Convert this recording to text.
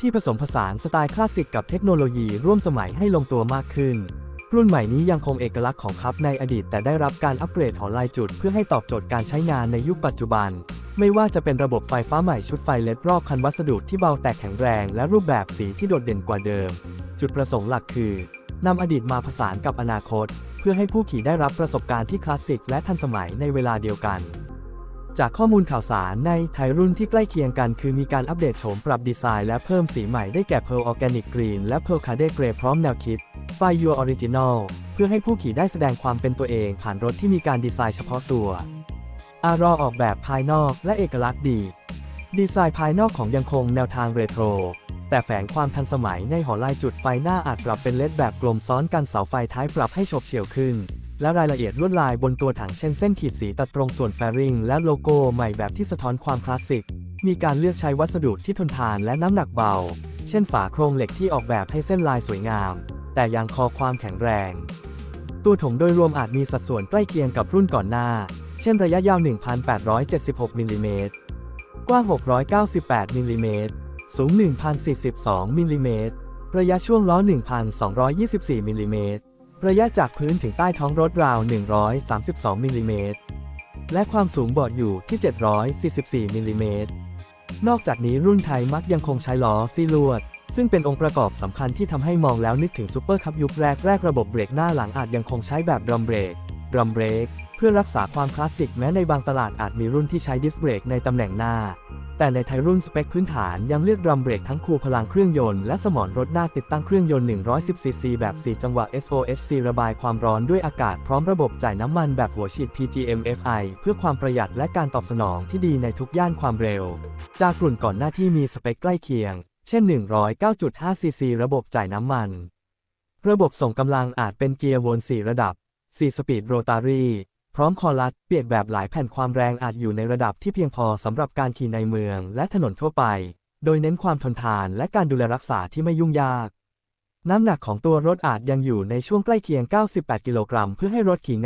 ที่ผสมผสานสไตล์คลาสสิกกับเทคโนโลยีร่วมสมัยให้ลงตัวมากขึ้น รุ่นใหม่นี้ยังคงเอกลักษณ์ของคัพในอดีต แต่ได้รับการอัปเกรดหอลายจุด เพื่อให้ตอบโจทย์การใช้งานในยุคปัจจุบัน ไม่ว่าจะเป็นระบบไฟฟ้าใหม่ชุดไฟเลดรอบคันวัสดุที่เบาแต่แข็งแรง และรูปแบบสีที่โดดเด่นกว่าเดิม จุดประสงค์หลักคือนำอดีตมาผสานกับอนาคต เพื่อให้ผู้ขี่ได้รับประสบการณ์ที่คลาสสิกและทันสมัยในเวลาเดียวกัน จากข้อมูลข่าวสารในไทยรุ่นที่ใกล้เคียงกันคือมีการอัปเดตโฉมปรับดีไซน์และเพิ่มสีใหม่ได้แก่ Pearl Organic Green และ Pearl Cade Grey พร้อมแนวคิด Find Your Original เพื่อให้ผู้ขี่ได้แสดงความเป็นตัวเองผ่านรถที่มีการดีไซน์เฉพาะตัวอารอออกแบบภายนอกและเอกลักษณ์ดี ดีไซน์ภายนอกของยังคงแนวทางเรโทร แต่แฝงความทันสมัยในหอลายจุดไฟหน้าอาจปรับเป็นเลดแบบกลมซ้อนกันเสาไฟท้ายปรับให้ฉบเฉี่ยวขึ้น และรายละเอียดลวดลายบนตัวถังเช่นเส้นขีดสีตัดตรงส่วนแฟริงและโลโก้ใหม่แบบที่สะท้อนความคลาสสิก มีการเลือกใช้วัสดุที่ทนทานและน้ำหนักเบา เช่นฝาโครงเหล็กที่ออกแบบให้เส้นลายสวยงาม แต่ยังคอความแข็งแรง ตัวถงโดยรวมอาจมีสัดส่วนใกล้เคียงกับรุ่นก่อนหน้า เช่นระยะยาว 1,876มิลลิเมตรกว้าง 698มิลลิเมตรสูง 1,042มิลลิเมตรระยะช่วงล้อ 1,224มิลลิเมตร ระยะจากพื้นถึงใต้ท้องรถราว 132 มิลลิเมตร และความสูงบอดอยู่ที่ 744 มิลลิเมตร นอกจากนี้รุ่นไทยมักยังคงใช้ล้อซีลวด ซึ่งเป็นองค์ประกอบสำคัญที่ทำให้มองแล้วนึกถึงซูเปอร์คัพยุคแรกแรกระบบเบรกหน้าหลังอาจยังคงใช้แบบดรัมเบรกดรัมเบรกเพื่อรักษาความคลาสสิกแม้ในบางตลาดอาจมีรุ่นที่ใช้ดิสเบรกในตำแหน่งหน้า แต่ในไทยรุ่นสเปคพื้นฐานยังเลือกดรัมเบรกทั้งคูพลังเครื่องยนต์และสมรรถหน้าติดตั้งเครื่องยนต์ 110cc แบบ 4 จังหวะ SOHC ระบายความร้อนด้วยอากาศพร้อมระบบจ่ายน้ำมันแบบหัวฉีด PGM-FI เพื่อความประหยัดและการตอบสนองที่ดีในทุกย่านความเร็ว จากรุ่นก่อนหน้าที่มีสเปคใกล้เคียง เช่น 109.5cc ระบบจ่ายน้ำมัน ระบบส่งกำลังอาจเป็นเกียร์วน4ระดับ4สปีดโรตารี พร้อมคอลัดเปียกแบบหลายแผ่นความแรงอาจอยู่ในระดับที่เพียงพอสำหรับการขี่ในเมืองและถนนทั่วไป โดยเน้นความทนทานและการดูแลรักษาที่ไม่ยุ่งยาก น้ำหนักของตัวรถอาจยังอยู่ในช่วงใกล้เคียง 98 กิโลกรัมเพื่อให้รถขี่ง่าย